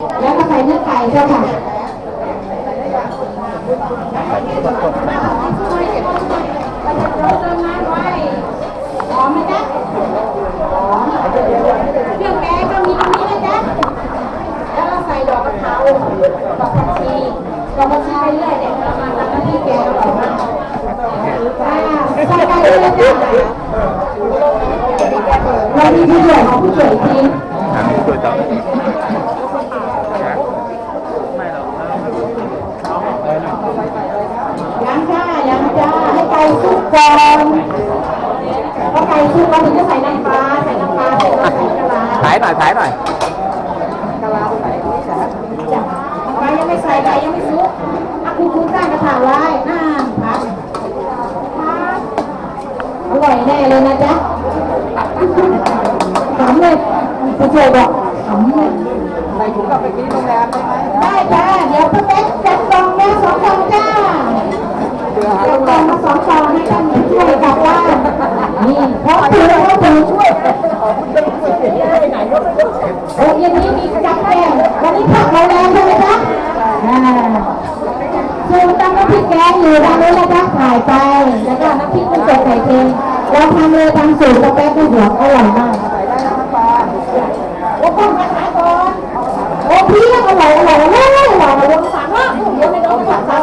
แล้วก็ใส่เนื้อไก่เจ้าค่ะเราเติมน้ำไว้หอมไหมจ๊ะหอมเครื่องแกงก็มีตรงนี้นะจ๊ะแล้วเราใส่ดอกกระเพราดอกผักชีดอกผักชีไปเรื่อยเด็กเรามาทำหน้าที่แกงอร่อยมากอ่าใส่ไก่เลยนะจ๊ะเรามีผู้ช่วยของผู้ช่วยอีกทีถามช่วยต่อ ยังจ้ายังจ้าให้ไก่สุกก่อน พอไก่สุกเราถึงจะใส่น้ำปลาใส่น้ำปลาเสร็จแล้วใส่กะลาถ่ายหน่อยถ่ายหน่อยกะลาใส่จ้ะไก่ยังไม่ใส่ไก่ยังไม่สุกอะคุณคุณก้านกระถางไว้น่าพักอร่อยแน่เลยนะจ๊ะขำเลยผู้ช่วยบอกขำเลยใส่ถุงกลับไปกินโรงแรมได้ไหมได้จ้าเดี๋ยวพ่อแป๊กจัดกล่องแม่สองกล่องจ้าจัดกล่องมมาสองกล่องให้ท่านช่วยกลับบ้านนี่เพราะถือว่าถือช่วย โอ้ยอย่างนี้มีจับแกงวันนี้ผักเราแรงใช่ไหมจ๊ะ อ่าสูตรตำน้ำพริกแกงอยู่ด้านนู้นนะจ๊ะถ่ายไป แล้วก็น้ำพริกมันสดใส่เค็มเราทำเลยทำสูตรกาแฟผู้หัวอร่อยมากใส่ได้น้ำปลาโอ้ต้องมาขายก่อนโอ้พี่อร่อยอร่อยอร่อยอร่อยอร่อยสามรอบเดี๋ยวไม่โดนสามรอบ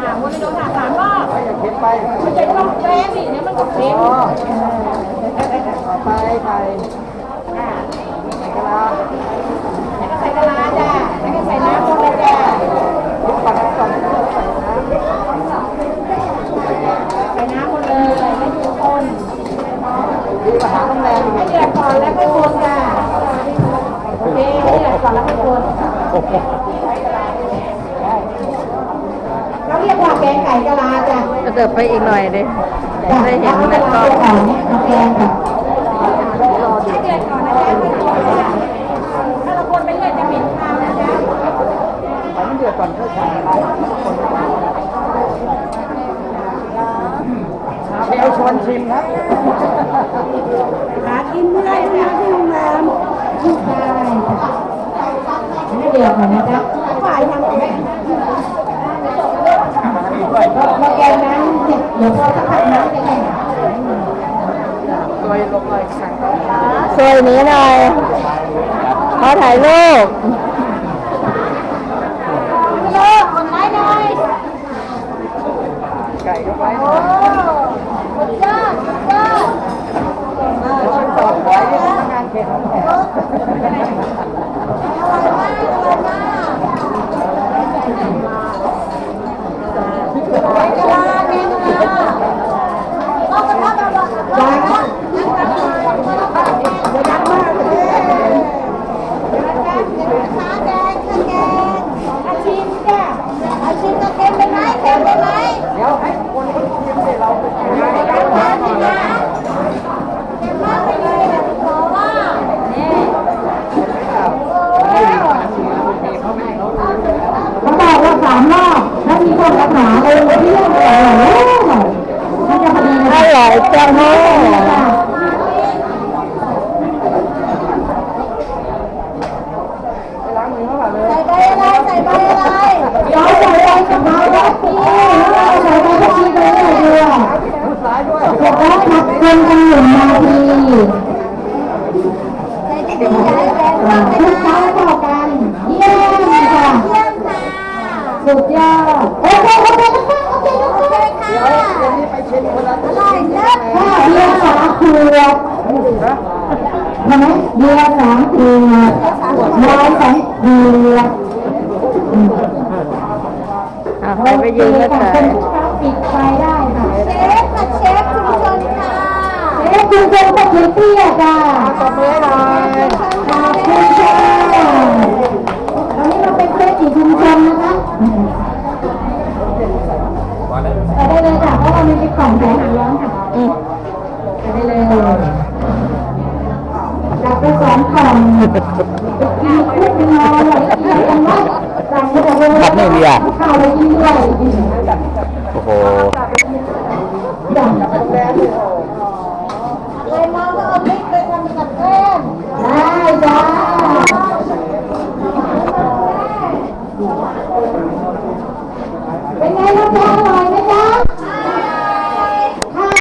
อ่าวนไม่โดนสามรอบอย่าเค็มไปมันจะต้องแกงสิเนี่ยมันก็เค็มอ๋อต่อไปใส่ใส่กะลาแล้วก็ใส่กะลาจ้ะแล้วก็ใส่น้ำลงไปจ้ะ ลูกปัดก่อนใส่น้ ใส่น้ำหมดเลยไม่ดูคนำ ดีกว่าหาโรงแรมอีกให้เดือดก่อนแล้วก็คนค่ะโอเคให้เดือดก่อนแล้วก็คนเราเรียกว่าแกงไก่กะลาจ้ะ จะเดินไปอีกหน่อยดิจะได้เห็นแล้วก็วก็ก่อน แกงค่ะห้เดือดก่อนนะจ๊ะไม่ต้องจ้ะถ้าเราคนไปเรื่อยจะเหม็นคาวนะจ๊ะ ใส่น้ำเดือดก่อนค่อยใส่อะไรเบลช วนชิมครับหากินไม่ได้นะที่โรงแรมใช่ให้เดือดก่อนนะจ๊ะฝ่ายทำแกงพอแกงนั้นเดี๋ยวพอสักพักน้ำจะแห้งโดยลงเลยสวยนี้หน่อยขอถ่ายรูป เลิกคนไม้หน่อย ไก่ก็ไป โอ้สุดยอดสุดยอด ชิมต่อไว้ที่ทำงานเขตของแขก เดี๋ยวให้คนเขาชิมเสร็จเราไปชิมเขาบอกว่าสามรอบแล้วมี คนกระถาเลยที่เรื่องอะไรมันจะพอดีอนะร่อยจังเลยไปล้ามาก่อนเลยเรใส่ใบกะเพราวัดนี้เราใส่ใบผักชีไปเรื่อยมือซ้ายด้วยๆเสร็จแล้วผัดคนกันหนึ่งนาทีอ่าคลุกเคล้าเข้ากัน เยี่ยมค่ะ สุดยอดโอเคโอเคนะคะโอเคนะคะ เดี๋ยวเดี๋ยวนี้ไปชิมคนละอร่อยเลิศ ถ้าเบียร์สามขวด นะ ใช่ไหม เบียร์สามขวดร้อยสองขวดอะไปไปยืนก็ถ่าคนยปิดไฟได้ค่ะเชฟค่ะเชฟชุมชนค่ะเอ๊ะคุณเจนก็คือเตี้ยจ้าตบมือหน่อยขอบคุณค่ะวันนี้เราเป็นเพื่อนอีชุมชนนะคะแต่ได้เลยจ้ะเพราะว่ามันเป็นกล่องแสงหางร้อนค่ะอืมแต่ได้เลย ครับนี่เบียร์โอ้โห